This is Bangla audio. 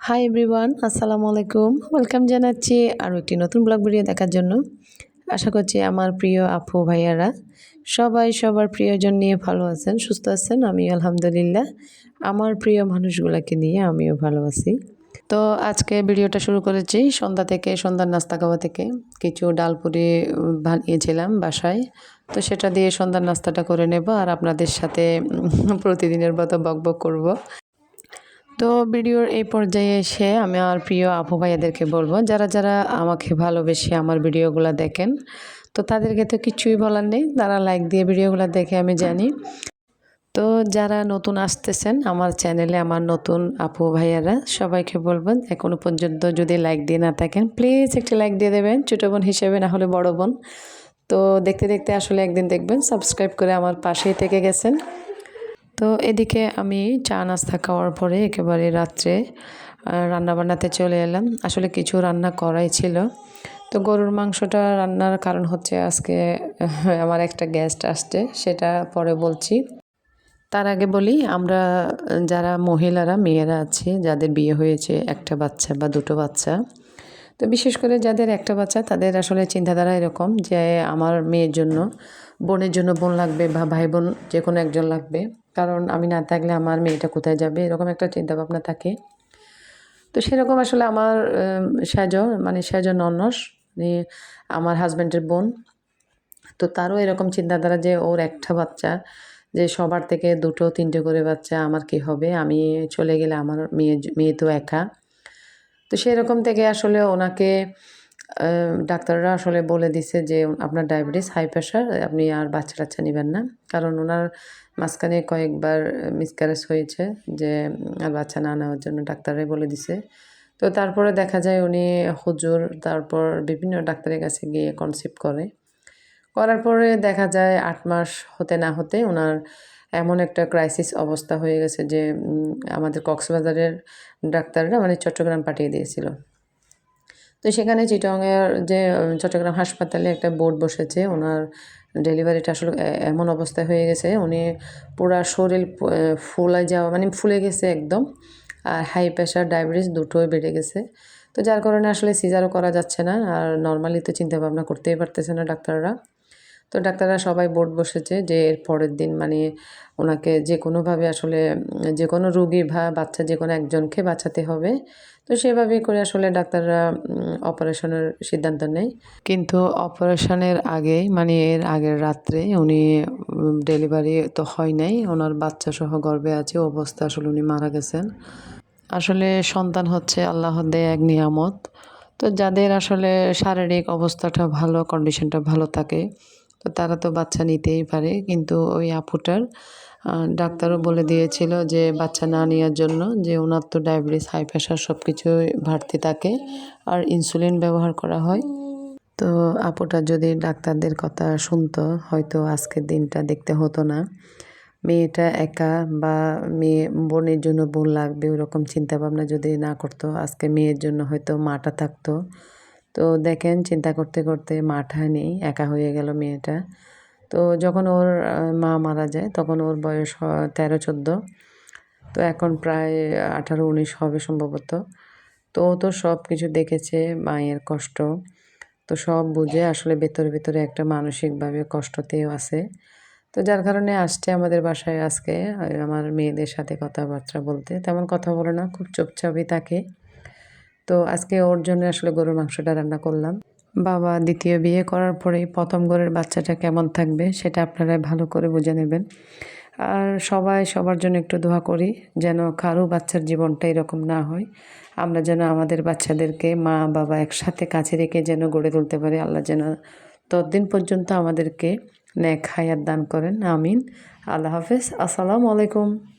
হাই এভরিওয়ান আসসালামু আলাইকুম ওয়েলকাম জানাচ্ছি আরও একটি নতুন ব্লগ ভিডিও দেখার জন্য। আশা করছি আমার প্রিয় আপু ভাইয়ারা সবাই সবার প্রিয়জন নিয়ে ভালো আছেন সুস্থ আছেন আমি আলহামদুলিল্লাহ। আমার প্রিয় মানুষগুলোকে নিয়ে আমিও ভালো আছি। তো আজকে ভিডিওটা শুরু করেছি সন্ধ্যা থেকে সন্ধ্যার নাস্তা খাওয়া থেকে। কিছু ডালপুরি উম, বানিয়েছিলাম বাসায়। তো সেটা দিয়ে সন্ধ্যার নাস্তাটা করে নেব আর আপনাদের সাথে প্রতিদিনের মতো বকবক করব। তো ভিডিওর এই পর্যায়ে এসে আমি আমার প্রিয় আপু ভাইয়াদেরকে বলব, যারা যারা আমাকে ভালোবেসে আমার ভিডিওগুলো দেখেন, তো তাদেরকে তো কিছুই বলার নেই, তারা লাইক দিয়ে ভিডিওগুলো দেখে আমি জানি। তো যারা নতুন আসতেছেন আমার চ্যানেলে আমার নতুন আপু ভাইয়ারা, সবাইকে বলবেন এখনও পর্যন্ত যদি লাইক দিয়ে না থাকেন প্লিজ একটি লাইক দিয়ে দেবেন, ছোটো বোন হিসেবে না হলে বড় বোন। তো দেখতে দেখতে আসলে একদিন দেখবেন সাবস্ক্রাইব করে আমার পাশেই থেকে গেছেন। তো এদিকে আমি চা নাস্তা খাওয়ার পরে একেবারে রাত্রে রান্না বান্নাতে চলে এলাম। আসলে কিছু রান্না করাই ছিল। তো গরুর মাংসটা রান্নার কারণ হচ্ছে আজকে আমার একটা গেস্ট আসছে, সেটা পরে বলছি। তার আগে বলি, আমরা, যারা মহিলারা, মেয়েরা আছে, যাদের বিয়ে হয়েছে একটা বাচ্চা বা দুটো বাচ্চা তো বিশেষ করে যাদের একটা বাচ্চা, তাদের আসলে চিন্তাধারা এরকম যে আমার মেয়ের জন্য, বোনের জন্য বোন লাগবে বা ভাই বোন যে কোনো একজন লাগবে। কারণ আমি না থাকলে আমার মেয়েটা কোথায় যাবে, এরকম একটা চিন্তা ভাবনা থাকে। তো সেরকম আসলে আমার সেজ মানে সেজ ননস মানে আমার হাজব্যান্ডের বোন। তো তারও এরকম চিন্তাধারা যে ওর একটা বাচ্চা, যে সবার থেকে দুটো, তিনটে করে বাচ্চা আমার কি হবে? আমি চলে গেলে আমার মেয়ে মেয়ে তো একা। তো সেরকম থেকে আসলে ওনাকে ডাক্তাররা আসলে বলে দিছে যে আপনার ডায়াবেটিস, হাই প্রেশার আপনি আর বাচ্চা টাচ্চা নেবেন না। কারণ ওনার মাঝখানে কয়েকবার মিসক্যারেজ হয়েছে যে আর বাচ্চা না নেওয়ার জন্য ডাক্তাররাই বলে দিছে। তো তারপরে দেখা যায় উনি হুজুর, তারপর বিভিন্ন ডাক্তারের কাছে গিয়ে কনসিপ্ট করে। করার পরে দেখা যায় আট মাস হতে না হতে ওনার এমন একটা ক্রাইসিস অবস্থা হয়ে গেছে যে আমাদের কক্সবাজারের ডাক্তাররা মানে চট্টগ্রাম পাঠিয়ে দিয়েছিল। তো সেখানে চিটংয়ের যে চট্টগ্রাম হাসপাতালে একটা বোর্ড বসেছে, ওনার ডেলিভারিটা আসলে এমন অবস্থা হয়ে গেছে, উনি পুরা শরীর ফুলে যাওয়া মানে ফুলে গেছে একদম, আর হাই প্রেশার ডায়াবেটিস দুটোই বেড়ে গেছে। তো যার কারণে আসলে সিজারও করা যাচ্ছে না, আর নর্মালি তো চিন্তা ভাবনা করতেই পারতেছে না ডাক্তাররা। তো ডাক্তাররা সবাই বোর্ড বসেছে যে এর পরের দিন মানে ওনাকে যে কোনোভাবে আসলে যে কোনো রুগী বা বাচ্চা যে কোনো একজনকে বাঁচাতে হবে। তো সেভাবেই করে আসলে ডাক্তাররা অপারেশনের সিদ্ধান্ত নেয়। কিন্তু অপারেশনের আগেই মানে এর আগের রাত্রে উনি ডেলিভারি তো হয় নাই, ওনার বাচ্চা সহ গর্ভে আছে অবস্থা আসলে উনি মারা গেছেন। আসলে সন্তান হচ্ছে আল্লাহ দেয় এক নিয়ামত। তো যাদের আসলে শারীরিক অবস্থাটা ভালো কন্ডিশনটা ভালো থাকে তো তারা তো বাচ্চা নিতেই পারে। কিন্তু ওই আপুটার ডাক্তারও বলে দিয়েছিল যে বাচ্চা না নেওয়ার জন্য যে ওনার তো ডায়াবেটিস, হাই প্রেশার সব কিছুই বাড়তে থাকে আর ইনসুলিন ব্যবহার করা হয়। তো আপুটা যদি ডাক্তারদের কথা শুনতো, হয়তো আজকের দিনটা দেখতে হতো না। মেয়েটা একা বা মেয়ে বোনের জন্য বোন লাগবে, ওরকম চিন্তা ভাবনা যদি না করতো, আজকে মেয়ের জন্য হয়তো মাটা থাকতো। তো দেখেন চিন্তা করতে করতে মাটা নেই, একা হয়ে গেল মেয়েটা। তো যখন ওর মা মারা যায় তখন ওর বয়স তেরো, চোদ্দ। তো এখন প্রায় আঠারো, উনিশ হবে সম্ভবত। তো ও তো সব কিছু দেখেছে, মায়ের কষ্ট। তো সব বুঝে আসলে ভেতরে ভেতরে একটা মানসিকভাবে কষ্টতেও আছে। তো যার কারণে আসছে আমাদের বাসায় আজকে আমার মেয়েদের সাথে কথাবার্তা বলতে। তেমন কথা বলে না, খুব চুপচাপই থাকে। তো আজকে ওর জন্য আসলে গরুর মাংসটা রান্না করলাম। বাবা দ্বিতীয় বিয়ে করার পরেই প্রথম ঘরের বাচ্চাটা কেমন থাকবে সেটা আপনারা ভালো করে বুঝে নেবেন। আর সবাই সবার জন্য একটু দোয়া করি যেন কারও বাচ্চার জীবনটা এরকম না হয়। আমরা যেন আমাদের বাচ্চাদেরকে মা, বাবা একসাথে কাছে রেখে যেন গড়ে তুলতে পারি। আল্লাহ যেন ততদিন পর্যন্ত আমাদেরকে ন্যাক হায়াত দান করেন। আমিন। আল্লাহ হাফেজ। আসসালামু আলাইকুম।